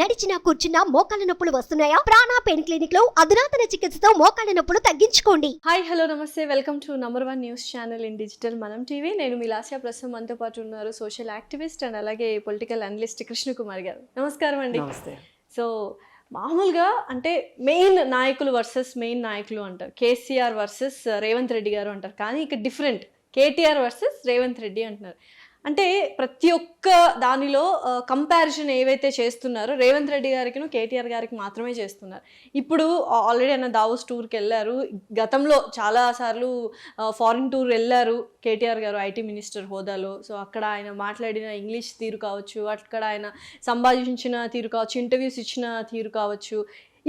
నడిచినా కూర్చున్నా మోకాళ్ళ నొప్పులు వస్తున్నాయా? ప్రాణా పెయిన్ క్లినిక్లో అధునాతన చికిత్సతో మోకాళ్ళ నొప్పులు తగ్గించుకోండి. హాయ్ హలో నమస్తే. Welcome to number one news channel in digital మనం టీవీ నేను మీ లాస్యా ప్రస్తుతం. మనతో పాటు ఉన్నారు సోషల్ యాక్టివిస్ట్ అండ్ అలాగే పొలిటికల్ అనలిస్ట్ కృష్ణకుమార్ గారు. నమస్కారం అండి. నమస్తే. సో మామూలుగా అంటే మెయిన్ నాయకులు వర్సెస్ మెయిన్ నాయకులు అంటారు. కేసీఆర్ వర్సెస్ రేవంత్ రెడ్డి గారు అంటారు. కానీ ఇక్కడ డిఫరెంట్ కేటీఆర్ వర్సెస్ రేవంత్ రెడ్డి అంటున్నారు. అంటే ప్రతి ఒక్క దానిలో కంపారిజన్ ఏవైతే చేస్తున్నారో రేవంత్ రెడ్డి గారికి కేటీఆర్ గారికి మాత్రమే చేస్తున్నారు. ఇప్పుడు ఆల్రెడీ ఆయన దావోస్ టూర్కి వెళ్ళారు. గతంలో చాలా సార్లు ఫారిన్ టూర్ వెళ్ళారు కేటీఆర్ గారు ఐటీ మినిస్టర్ హోదాలో. సో అక్కడ ఆయన మాట్లాడిన ఇంగ్లీష్ తీరు కావచ్చు అక్కడ ఆయన సంభాషించిన తీరు కావచ్చు ఇంటర్వ్యూస్ ఇచ్చిన తీరు కావచ్చు.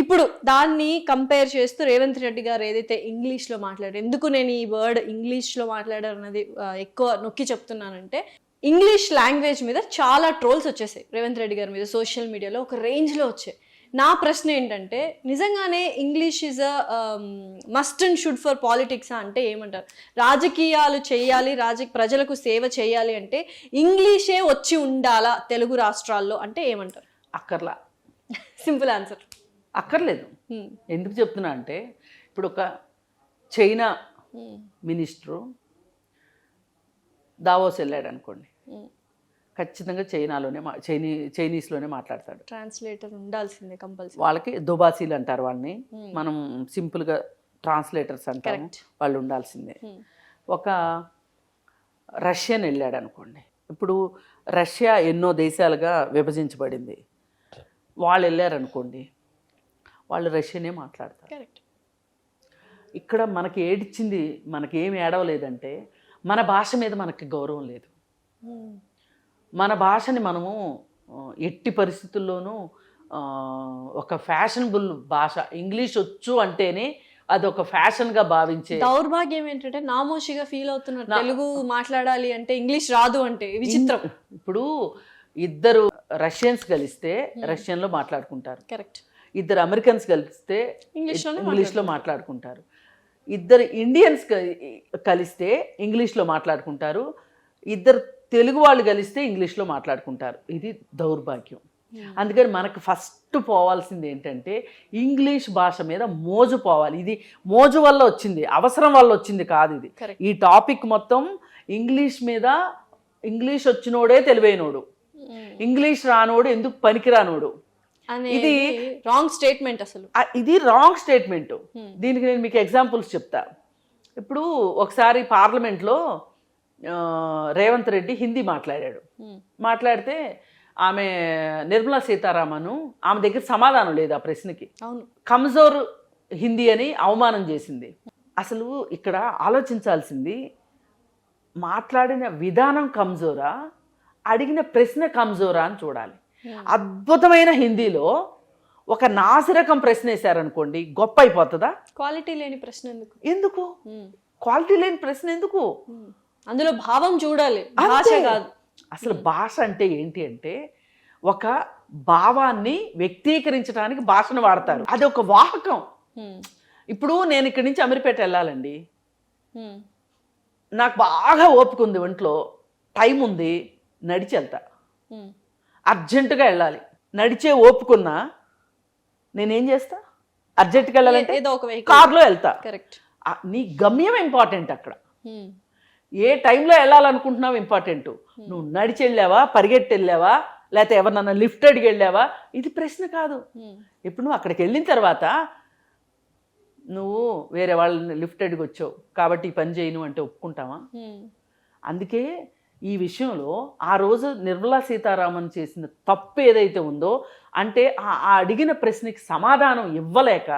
ఇప్పుడు దాన్ని కంపేర్ చేస్తూ రేవంత్ రెడ్డి గారు ఏదైతే ఇంగ్లీష్లో మాట్లాడారు ఎందుకు నేను ఈ వర్డ్ ఇంగ్లీష్లో మాట్లాడారు అన్నది ఎక్కువ నొక్కి చెప్తున్నానంటే ఇంగ్లీష్ లాంగ్వేజ్ మీద చాలా ట్రోల్స్ వచ్చేసాయి. రేవంత్ రెడ్డి గారి మీద సోషల్ మీడియాలో ఒక రేంజ్లో వచ్చాయి. నా ప్రశ్న ఏంటంటే నిజంగానే English is a must and should for politics అంటే ఏమంటారు? రాజకీయాలు చేయాలి రాజ ప్రజలకు సేవ చేయాలి అంటే ఇంగ్లీషే వచ్చి ఉండాలా తెలుగు రాష్ట్రాల్లో అంటే ఏమంటారు? అక్కర్లా. Simple answer. అక్కర్లేదు. ఎందుకు చెప్తున్నా అంటే ఇప్పుడు ఒక చైనా మినిస్టరు దావోస్ వెళ్ళాడు అనుకోండి. ఖచ్చితంగా చైనాలోనే మా చైనీ చైనీస్లోనే మాట్లాడతాడు. ట్రాన్స్లేటర్ ఉండాల్సిందే కంపల్సరీ. వాళ్ళకి దుబాసీలు అంటారు వాళ్ళని. మనం సింపుల్గా ట్రాన్స్లేటర్స్ Correct. వాళ్ళు ఉండాల్సిందే. ఒక రష్యన్ వెళ్ళాడు అనుకోండి. ఇప్పుడు రష్యా ఎన్నో దేశాలుగా విభజించబడింది. వాళ్ళు వెళ్ళారనుకోండి వాళ్ళు రష్యనే మాట్లాడతారు. ఇక్కడ మనకి ఏడిచ్చింది మనకి ఏమి ఏడవలేదంటే మన భాష మీద మనకి గౌరవం లేదు. మన భాషని మనము ఎట్టి పరిస్థితుల్లోనూ ఒక ఫ్యాషనబుల్ భాష ఇంగ్లీష్ వచ్చు అంటేనే అది ఒక ఫ్యాషన్గా భావించే దౌర్భాగ్యం ఏంటంటే నామోషిగా ఫీల్ అవుతున్నారు తెలుగు మాట్లాడాలి అంటే ఇంగ్లీష్ రాదు అంటే విచిత్రం. ఇప్పుడు ఇద్దరు రష్యన్స్ కలిస్తే రష్యన్లో మాట్లాడుకుంటారు. కరెక్ట్. ఇద్దరు అమెరికన్స్ కలిస్తే ఇంగ్లీష్లోనే ఇంగ్లీష్లో మాట్లాడుకుంటారు. ఇద్దరు ఇండియన్స్ కలిస్తే ఇంగ్లీష్లో మాట్లాడుకుంటారు. ఇద్దరు తెలుగు వాళ్ళు కలిస్తే ఇంగ్లీష్లో మాట్లాడుకుంటారు. ఇది దౌర్భాగ్యం. అందుకని మనకు ఫస్ట్ పోవాల్సింది ఏంటంటే ఇంగ్లీష్ భాష మీద మోజు పోవాలి. ఇది మోజు వల్ల వచ్చింది అవసరం వల్ల వచ్చింది కాదు ఇది. ఈ టాపిక్ మొత్తం ఇంగ్లీష్ మీద ఇంగ్లీష్ వచ్చినోడే తెలివైనోడు. ఇంగ్లీష్ రానోడు ఎందుకు పనికిరానోడు? అనేది రాంగ్ స్టేట్మెంట్ అసలు. ఇది రాంగ్ స్టేట్మెంట్ Hmm. దీనికి నేను మీకు ఎగ్జాంపుల్స్ చెప్తా. ఇప్పుడు ఒకసారి పార్లమెంట్లో రేవంత్ రెడ్డి హిందీ మాట్లాడాడు. Hmm. మాట్లాడితే ఆమె నిర్మలా సీతారామన్ ఆమె దగ్గర సమాధానం లేదు ఆ ప్రశ్నకి. అవును. కమ్జోర్ హిందీ అని అవమానం చేసింది. అసలు ఇక్కడ ఆలోచించాల్సింది మాట్లాడిన విధానం కమ్జోరా అడిగిన ప్రశ్న కమ్జోరా అని చూడాలి. అద్భుతమైన హిందీలో ఒక నాసిరకం ప్రశ్న వేశారనుకోండి గొప్ప అయిపోతుందా క్వాలిటీ లేని ప్రశ్న ఎందుకు? ఎందుకు? Hmm. క్వాలిటీ లేని ప్రశ్న ఎందుకు? Hmm. అందులో భావం చూడాలి భాష. కాదు. అసలు భాష అంటే ఏంటి అంటే ఒక భావాన్ని వ్యక్తీకరించడానికి భాషను వాడతారు. అది ఒక వాహకం. Hmm. ఇప్పుడు నేను ఇక్కడి నుంచి అమీర్పేట వెళ్ళాలండి. Hmm. నాకు బాగా ఓపిక ఉంది ఒంట్లో. టైం ఉంది నడిచి వెళ్తా. Hmm. అర్జెంటుగా వెళ్ళాలి. నడిచే ఓపుకున్నా నేనేం చేస్తా? అర్జెంటుగా వెళ్ళాలంటే ఏదో ఒక వెహికల్ కార్లో వెళ్తా. కరెక్ట్ నీ గమ్యం ఇంపార్టెంట్ అక్కడ. ఏ టైంలో వెళ్ళాలనుకుంటున్నావు ఇంపార్టెంట్. నువ్వు నడిచి వెళ్ళావా? పరిగెట్టి వెళ్ళావా? లేకపోతే ఎవరినన్నా లిఫ్ట్ అడిగి వెళ్ళావా? ఇది ప్రశ్న కాదు. ఇప్పుడు నువ్వు అక్కడికి వెళ్ళిన తర్వాత నువ్వు వేరే వాళ్ళని లిఫ్ట్ అడిగి వచ్చావు. కాబట్టి ఈ పని చేయను అంటే ఒప్పుకుంటావా? అందుకే ఈ విషయంలో ఆ రోజు నిర్మలా సీతారామన్ చేసిన తప్పు ఏదైతే ఉందో అంటే ఆ అడిగిన ప్రశ్నకి సమాధానం ఇవ్వలేక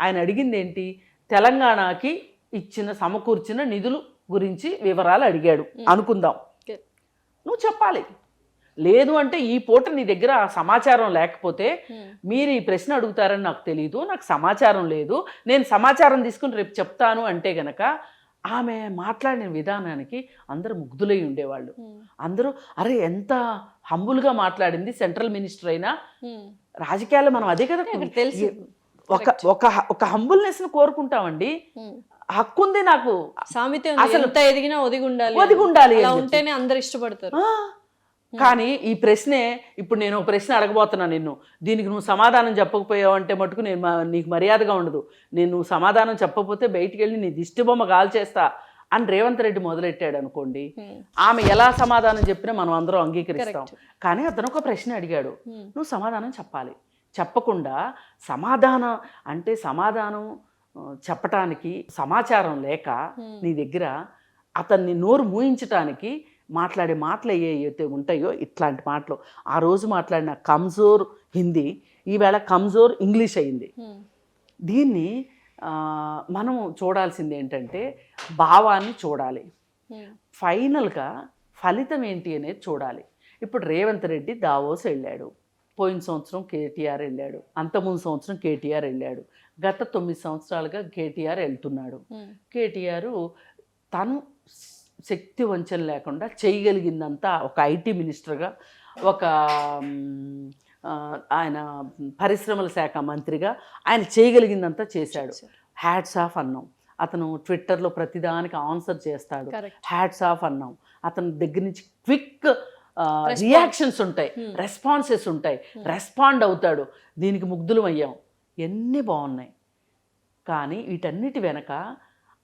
ఆయన అడిగింది ఏంటి? తెలంగాణకి ఇచ్చిన సమకూర్చిన నిధులు గురించి వివరాలు అడిగాడు. అనుకుందాం. నువ్వు చెప్పాలి. లేదు అంటే ఈ పూట నీ దగ్గర ఆ సమాచారం లేకపోతే మీరు ఈ ప్రశ్న అడుగుతారని నాకు తెలియదు నాకు సమాచారం లేదు. నేను సమాచారం తీసుకుని రేపు చెప్తాను అంటే గనక ఆమె మాట్లాడిన విధానానికి అందరూ ముగ్ధులై ఉండేవాళ్ళు. అందరూ అరే ఎంత హంబుల్గా మాట్లాడింది సెంట్రల్ మినిస్టర్ అయినా? రాజకీయాల్లో మనం అదే కదా తెలుసు. ఒక ఒక ఒక హంబుల్నెస్ని కోరుకుంటామండి. హక్కు ఉంది నాకు. సామెత అసలు ఎదిగినా ఒదిగి ఉండాలి ఒదిగి ఉండాలి ఉంటేనే అందరు ఇష్టపడతారు. కానీ ఈ ప్రశ్నే ఇప్పుడు నేను ఒక ప్రశ్న అడగబోతున్నా నిన్ను దీనికి నువ్వు సమాధానం చెప్పకపోయావు అంటే మటుకు నేను నీకు మర్యాదగా ఉండదు నేను నువ్వు సమాధానం చెప్పకపోతే బయటికి వెళ్ళి నీ దిష్టి బొమ్మ కాల్చేస్తా అని రేవంత్ రెడ్డి మొదలెట్టాడు అనుకోండి Hmm. ఆమె ఎలా సమాధానం చెప్పినా మనం అందరం అంగీకరిస్తాం. కానీ అతను ఒక ప్రశ్న అడిగాడు Hmm. నువ్వు సమాధానం చెప్పాలి చెప్పకుండా సమాధానం అంటే సమాధానం చెప్పటానికి సమాచారం లేక Hmm. నీ దగ్గర అతన్ని నోరు మూయించటానికి మాట్లాడే మాటలు ఏవైతే ఉంటాయో ఇట్లాంటి మాటలు. ఆ రోజు మాట్లాడిన కమ్జోర్ హిందీ ఈవేళ కమ్జోర్ ఇంగ్లీష్ అయింది. దీన్ని మనం చూడాల్సింది ఏంటంటే భావాన్ని చూడాలి. ఫైనల్గా ఫలితం ఏంటి అనేది చూడాలి. ఇప్పుడు రేవంత్ రెడ్డి దావోస్ వెళ్ళాడు. పోయిన సంవత్సరం కేటీఆర్ వెళ్ళాడు. అంతకుముందు సంవత్సరం కేటీఆర్ వెళ్ళాడు. గత తొమ్మిది సంవత్సరాలుగా కేటీఆర్ వెళ్తున్నాడు. కేటీఆర్ తను శక్తి వంచన లేకుండా చేయగలిగిందంతా ఒక ఐటీ మినిస్టర్గా ఒక ఆయన పరిశ్రమల శాఖ మంత్రిగా ఆయన చేయగలిగిందంతా చేశాడు. హ్యాట్స్ ఆఫ్ అన్నాం. అతను ట్విట్టర్లో ప్రతిదానికి ఆన్సర్ చేస్తాడు. హ్యాట్స్ ఆఫ్ అన్నాం. అతని దగ్గర నుంచి క్విక్. రియాక్షన్స్ ఉంటాయి. రెస్పాన్సెస్ ఉంటాయి. రెస్పాండ్ అవుతాడు. దీనికి ముగ్ధులం అయ్యాం. ఎన్ని బాగున్నాయి. కానీ వీటన్నిటి వెనక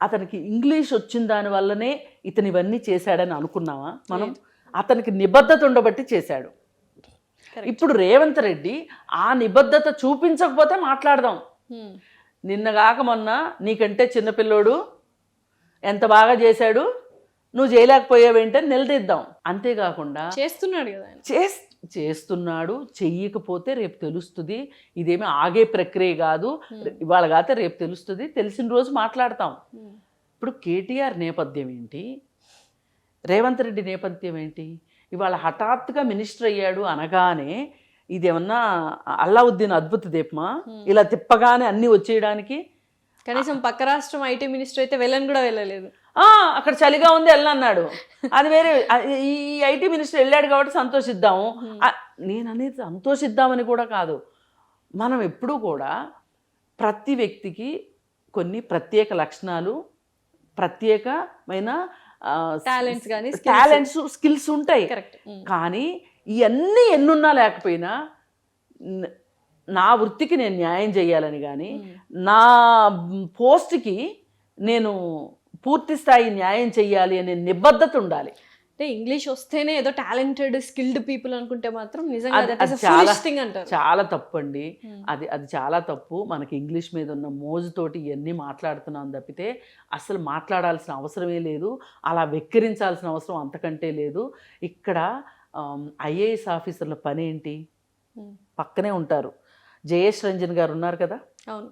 అతనికి ఇంగ్లీష్ వచ్చిన దాని వల్లనే ఇతను ఇవన్నీ చేశాడని అనుకున్నావా మనం. అతనికి నిబద్ధత ఉండబట్టి చేశాడు. ఇప్పుడు రేవంత్ రెడ్డి ఆ నిబద్ధత చూపించకపోతే మాట్లాడదాం. నిన్నగాక మొన్న నీకంటే చిన్నపిల్లోడు ఎంత బాగా చేశాడు నువ్వు చేయలేకపోయావేంటని నిలదీద్దాం. అంతేకాకుండా చేస్తున్నాడు కదా చేస్ చేస్తున్నాడు చెయ్యకపోతే రేపు తెలుస్తుంది. ఇదేమి ఆగే ప్రక్రియ కాదు. ఇవాళ కాతే రేపు తెలుస్తుంది. తెలిసిన రోజు మాట్లాడతాం. ఇప్పుడు కేటీఆర్ నేపథ్యం ఏంటి? రేవంత్ రెడ్డి నేపథ్యం ఏంటి? ఇవాళ హఠాత్తుగా మినిస్టర్ అయ్యాడు అనగానే ఇదేమన్నా అల్లావుద్దీన్ అద్భుత దీపమా? ఇలా తిప్పగానే అన్నీ వచ్చేయడానికి? కనీసం పక్క రాష్ట్రం ఐటీ మినిస్టర్ అయితే వెళ్ళని కూడా వెళ్ళలేదు. అక్కడ చలిగా ఉంది వెళ్ళన్నాడు అది వేరే ఈ ఐటీ మినిస్టర్ వెళ్ళాడు కాబట్టి సంతోషిద్దాము. నేను అనేది సంతోషిద్దామని కూడా కాదు. మనం ఎప్పుడూ కూడా ప్రతి వ్యక్తికి కొన్ని ప్రత్యేక లక్షణాలు ప్రత్యేకమైన గానీ, skills. టాలెంట్స్ స్కిల్స్ ఉంటాయి. కరెక్ట్ కానీ ఇవన్నీ ఎన్నున్నా లేకపోయినా నా వృత్తికి నేను న్యాయం చేయాలని కానీ నా పోస్ట్కి నేను పూర్తి స్థాయి న్యాయం చేయాలి అనే నిబద్ధత ఉండాలి. అంటే ఇంగ్లీష్ వస్తేనే ఏదో టాలెంటెడ్ స్కిల్డ్ పీపుల్ అనుకుంటే మాత్రం నిజంగా చాలా- అంటారు. చాలా తప్పు అండి Hmm. అది అది చాలా తప్పు. మనకి ఇంగ్లీష్ మీద ఉన్న మోజుతోటి ఇవన్నీ మాట్లాడుతున్నాం తప్పితే అసలు మాట్లాడాల్సిన అవసరమే లేదు. అలా వెక్కిరించాల్సిన అవసరం అంతకంటే లేదు. ఇక్కడ ఐఏఎస్ ఆఫీసర్ల పని ఏంటి Hmm. పక్కనే ఉంటారు. జయేష్ రంజన్ గారు ఉన్నారు కదా?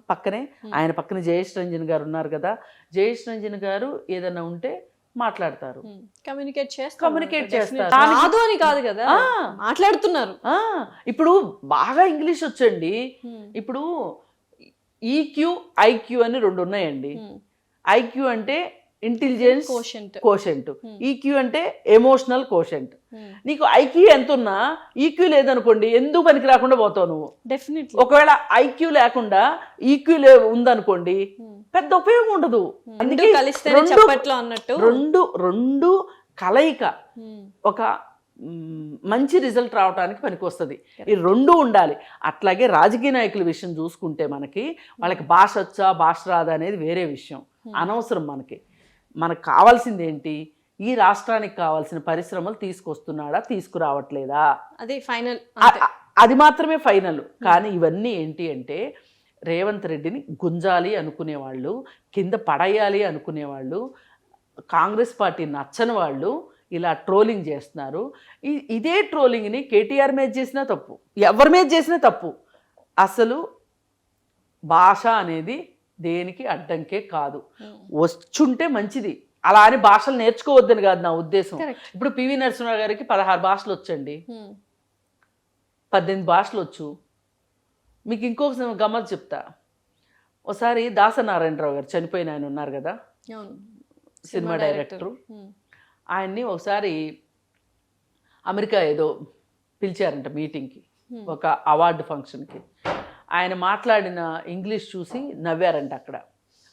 పక్కనే ఆయన పక్కన జయేష్ రంజన్ గారు ఉన్నారు కదా జయేష్ రంజన్ గారు ఏదైనా ఉంటే మాట్లాడతారు. కమ్యూనికేట్ చేస్తారు. Communicate చేస్తారు. అని కాదు కదా. మాట్లాడుతున్నారు. ఇప్పుడు బాగా ఇంగ్లీష్ వచ్చండి. ఇప్పుడు ఈక్యూ ఐక్యూ అని రెండు ఉన్నాయండి. ఐక్యూ అంటే ఇంటెలిజెన్స్ కోషంట్ కోషెంట్ ఈక్యూ అంటే ఎమోషనల్ కోషెంట్ నీకు ఐక్యూ ఎంత ఉన్నా ఈక్యూ లేదనుకోండి ఎందుకు పనికి రాకుండా పోతావు నువ్వు? డెఫినెట్లీ ఒకవేళ ఐక్యూ లేకుండా ఈక్యూ లే ఉందనుకోండి పెద్ద ఉపయోగం ఉండదు. అందుకే చప్పట్లో అన్నట్టు. రెండు రెండు కలయిక Hmm. ఒక మంచి రిజల్ట్ రావడానికి పనికి వస్తుంది ఈ రెండు ఉండాలి. అట్లాగే రాజకీయ నాయకుల విషయం చూసుకుంటే మనకి వాళ్ళకి భాష వచ్చా భాష రాదా అనేది వేరే విషయం. అనవసరం మనకి. మనకు కావాల్సింది ఏంటి ఈ రాష్ట్రానికి కావాల్సిన పరిశ్రమలు తీసుకొస్తున్నాడా తీసుకురావట్లేదా? అదే ఫైనల్ అది మాత్రమే ఫైనల్. కానీ ఇవన్నీ ఏంటి అంటే రేవంత్ రెడ్డిని గుంజాలి అనుకునేవాళ్ళు కింద పడేయాలి అనుకునేవాళ్ళు కాంగ్రెస్ పార్టీ నచ్చని వాళ్ళు ఇలా ట్రోలింగ్ చేస్తున్నారు. ఇదే ట్రోలింగ్ని కేటీఆర్ మీద చేసినా తప్పు ఎవరి మీద చేసినా తప్పు. అసలు భాష అనేది దేనికి అడ్డంకే కాదు. వచ్చుంటే మంచిది. అలా అని భాషలు నేర్చుకోవద్దని కాదు నా ఉద్దేశం. ఇప్పుడు పివి నరసింహరావు గారికి పదహారు భాషలు వచ్చండి. పద్దెనిమిది భాషలు వచ్చు. మీకు ఇంకొక గమ్మత్ చెప్తా. ఒకసారి దాసనారాయణరావు గారు చనిపోయిన ఆయన ఉన్నారు కదా? Cinema director. ఆయన్ని ఒకసారి అమెరికా ఏదో పిలిచారంట మీటింగ్కి. ఒక అవార్డు ఫంక్షన్కి. ఆయన మాట్లాడిన ఇంగ్లీష్ చూసి నవ్వారంట అక్కడ.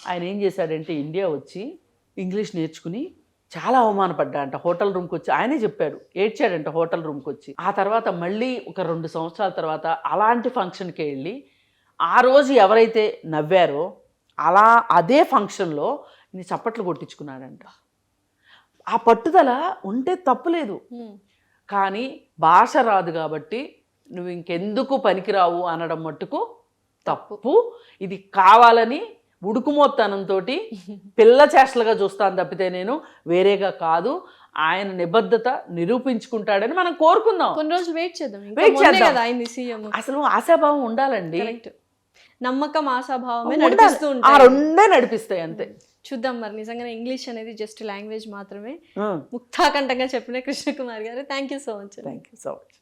ఆయన ఏం చేశాడంటే ఇండియా వచ్చి ఇంగ్లీష్ నేర్చుకుని చాలా అవమానపడ్డా అంట హోటల్ రూమ్కి వచ్చి ఆయనే చెప్పాడు. ఏడ్చాడంట హోటల్ రూమ్కి వచ్చి ఆ తర్వాత మళ్ళీ ఒక రెండు సంవత్సరాల తర్వాత అలాంటి ఫంక్షన్కి వెళ్ళి ఆ రోజు ఎవరైతే నవ్వారో అలా అదే ఫంక్షన్లో నీ చప్పట్లు కొట్టించుకున్నాడంట. ఆ పట్టుదల ఉంటే తప్పులేదు. కానీ భాష రాదు కాబట్టి నువ్వు ఇంకెందుకు పనికిరావు అనడం మట్టుకు తప్పు. ఇది కావాలని ఉడుకుమోత్తనంతో పిల్ల చేష్టలుగా చూస్తాను తప్పితే నేను వేరేగా కాదు. ఆయన నిబద్ధత నిరూపించుకుంటాడని మనం కోరుకుందాం. కొన్ని రోజులు వెయిట్ చేద్దాం. మొన్నే చేద్దాం. అసలు ఆశాభావం ఉండాలండి. నమ్మకం ఆశాభావమే. నడిపిస్తూ ఆ రెండే నడిపిస్తాయి అంతే. చూద్దాం మరి. నిజంగానే ఇంగ్లీష్ అనేది జస్ట్ లాంగ్వేజ్ మాత్రమే. థ్యాంక్ ముక్తాకంఠంగా చెప్పిన Krishnakumar garu. Thank you so much you so much